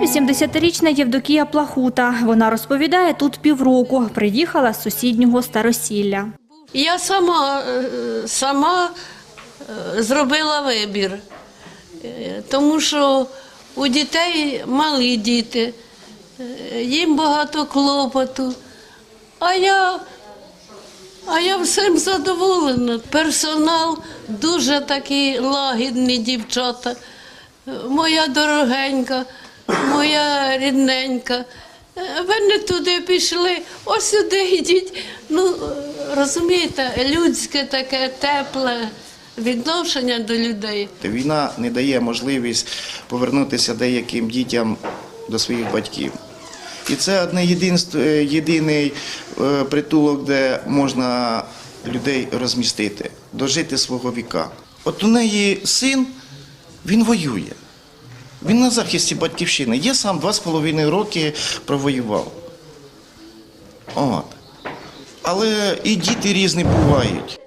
80-річна Євдокія Плахута. Вона розповідає, тут півроку. Приїхала з сусіднього старосілля. Я сама, е, сама е, зробила вибір, Е, тому що у дітей малі діти, їм багато клопоту, а я, а я всім задоволена. Персонал дуже такі лагідні дівчата. Моя дорогенька, моя рідненька. Е, Ви не туди пішли, ось сюди йдіть. Ну, розумієте, людське таке тепле відношення до людей. Війна не дає можливість повернутися деяким дітям до своїх батьків. І це одне е, єдиний е, притулок, де можна людей розмістити, дожити свого віка. От у неї син, він воює. Він на захисті батьківщини. Я сам два з половиною роки провоював. От. Але і діти різні бувають.